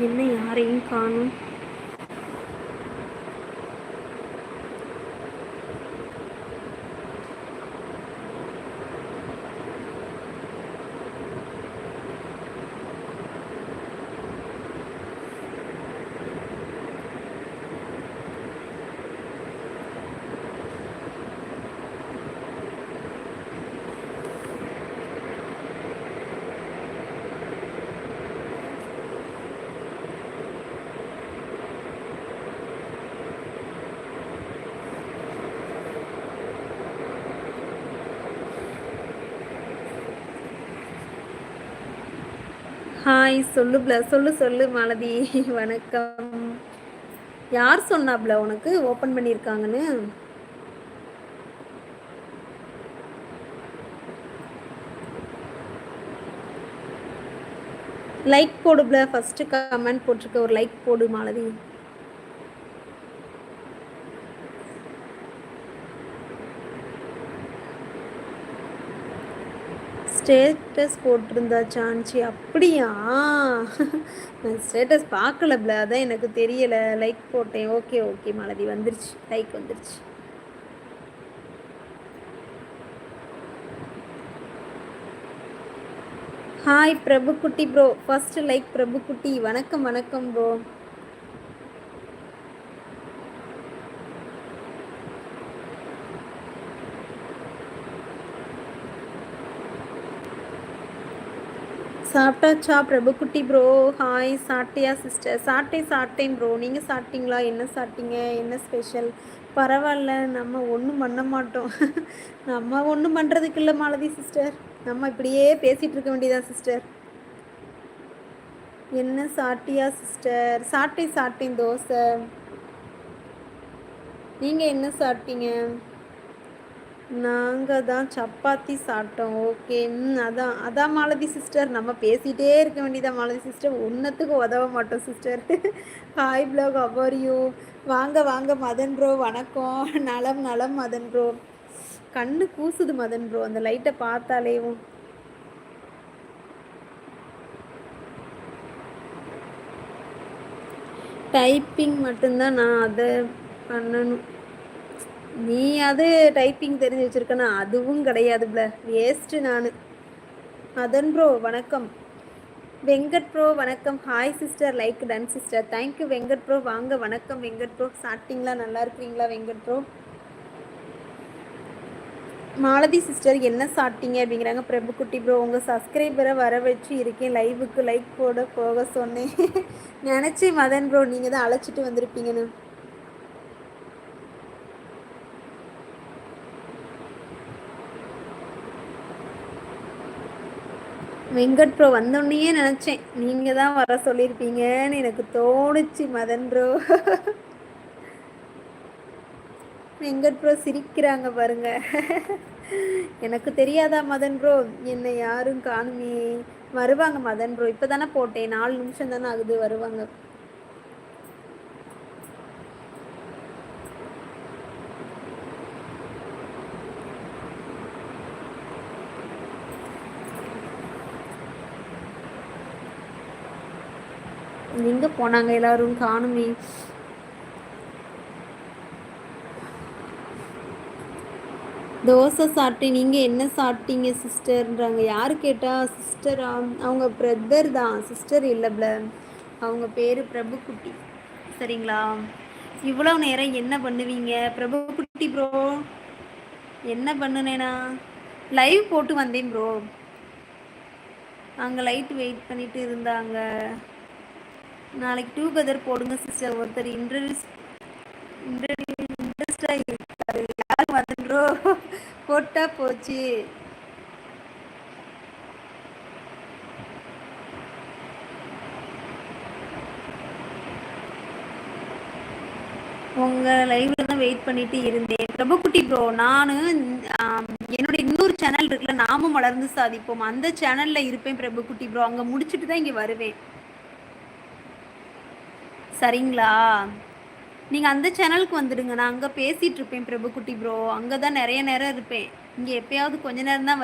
என்ன யாரையும் காணும். ஹாய் சொல்லு பிள சொல்லு சொல்லு மாலதி வணக்கம். யார் சொன்னாப்ல உனக்கு? ஓப்பன் பண்ணியிருக்காங்கன்னு. லைக் போடு ஃபஸ்ட்டு கமெண்ட் போட்டிருக்க ஒரு லைக் போடு மாலதி. ஸ்டேட்டஸ் போட்டிருந்தா சான்சி அப்படியா? நான் ஸ்டேட்டஸ் பார்க்கல அதான் எனக்கு தெரியலை. லைக் போட்டேன். ஓகே ஓகே மாலதி வந்துருச்சு. லைக் வந்துருச்சு. Hi Prabhukutti bro first like Prabhukutti. வணக்கம் வணக்கம் ப்ரோ சாப்பிட்டாச்சா? பிரபுக்குட்டி ப்ரோ ஹாய் சாப்பிட்டியா சிஸ்டர் சாப்பிட்டேன் சாப்பிட்டேன் ப்ரோ நீங்கள் சாப்பிட்டீங்களா? என்ன சாப்பிட்டீங்க? என்ன ஸ்பெஷல் பரவாயில்ல. நம்ம ஒன்றும் பண்ண மாட்டோம். நம்ம ஒன்றும் பண்ணுறதுக்கு இல்லை மாலதி சிஸ்டர் நம்ம இப்படியே பேசிகிட்டு இருக்க வேண்டியதான் சிஸ்டர் என்ன சாப்பிட்டியா சிஸ்டர் சாப்பிட்டேன் சாப்பிட்டேன் தோசை. நீங்கள் என்ன சாப்பிட்டீங்க? நாங்கள் தான் சப்பாத்தி சாப்பிட்டோம். ஓகே ம் அதான் அதான் மாலதி சிஸ்டர் நம்ம பேசிகிட்டே இருக்க வேண்டியதான் மாலதி சிஸ்டர் ஒன்றத்துக்கு உதவ மாட்டோம் சிஸ்டர் ஹாய் ப்ளாக் யூ வாங்க வாங்க மதன் ப்ரோ வணக்கம். நலம் நலம் மதன் ப்ரோ கண்ணு கூசுது மதன் ப்ரோ அந்த லைட்டை பார்த்தாலேவும் டைப்பிங் மட்டும்தான் நான் அதை பண்ணணும். நீ அது டைப்பிங் தெரிஞ்சு வச்சிருக்கனா அதுவும் கிடையாது பிள. வேஸ்ட்டு நான். அதன் ப்ரோ வணக்கம். வெங்கட் ப்ரோ வணக்கம். Hi sister like done sister thank you Venkat bro வாங்க வணக்கம் வெங்கட் ப்ரோ சாப்பிட்டீங்களா? நல்லா இருக்கிறீங்களா வெங்கட் ப்ரோ மாலதி சிஸ்டர் என்ன சாப்பிட்டீங்க அப்படிங்கிறாங்க. பிரபுக்குட்டி ப்ரோ உங்கள் சப்ஸ்கிரைபரை வர வச்சு இருக்கேன். லைவுக்கு லைக் போட போக சொன்னேன். நினச்சேன் மதன் ப்ரோ நீங்கள் தான் அழைச்சிட்டு வந்திருப்பீங்கன்னு. வெங்கட் ப்ரோ வந்தோடனேயே நினச்சேன். நீங்கள் தான் வர சொல்லியிருப்பீங்கன்னு எனக்கு தோணுச்சு மதன் ப்ரோ. வெங்கட் ப்ரோ சிரிக்கிறாங்க பாருங்க. எனக்கு தெரியாதா மதன் ப்ரோ? என்னை யாரும் காணுமே. வருவாங்க மதன் ப்ரோ. இப்போ தானே போட்டேன். நாலு நிமிஷம் தானே ஆகுது வருவாங்க. எங்கே போனாங்க எல்லாரும் காணுமே தோசை சாப்பிட்டேன். நீங்கள் என்ன சாப்பிட்டீங்க சிஸ்டர்ன்றாங்க. யார் கேட்டால் சிஸ்டரா? அவங்க பிரதர் தான். சிஸ்டர் இல்லைப்ல அவங்க பேர் பிரபுக்குட்டி. சரிங்களா? இவ்வளோ நேரம் என்ன பண்ணுவீங்க? பிரபுக்குட்டி ப்ரோ என்ன பண்ணுனேனா? லைவ் போட்டு வந்தேன் ப்ரோ அங்கே லைட் வெயிட் பண்ணிட்டு இருந்தாங்க. நாளைக்கு டூகெதர் போடுங்க சிஸ்டர் ஒருத்தர் இன்ட்ரடியூஸ் இன்ட்ரெஸ்டாக இருக்காரு. யார் வந்துன்றோ போட்டா போச்சு. உங்கள் லைவ்ல தான் வெயிட் பண்ணிட்டு இருந்தேன். பிரபுக்குட்டி ப்ரோ நான் என்னுடைய இன்னொரு சேனல் இருக்குல்ல நாமும் வளர்ந்து சாதிப்போம். அந்த சேனலில் இருப்பேன் பிரபுக்குட்டி ப்ரோ அங்கே முடிச்சுட்டு தான் இங்கே வருவேன். சரிங்களா? நீங்கள் அந்த சேனலுக்கு வந்துடுங்க. நான் அங்கே பேசிகிட்ருப்பேன் பிரபுக்குட்டி ப்ரோ அங்கே தான் நிறைய நேரம் இருப்பேன். இங்கே எப்பயாவது கொஞ்ச நேரம் தான்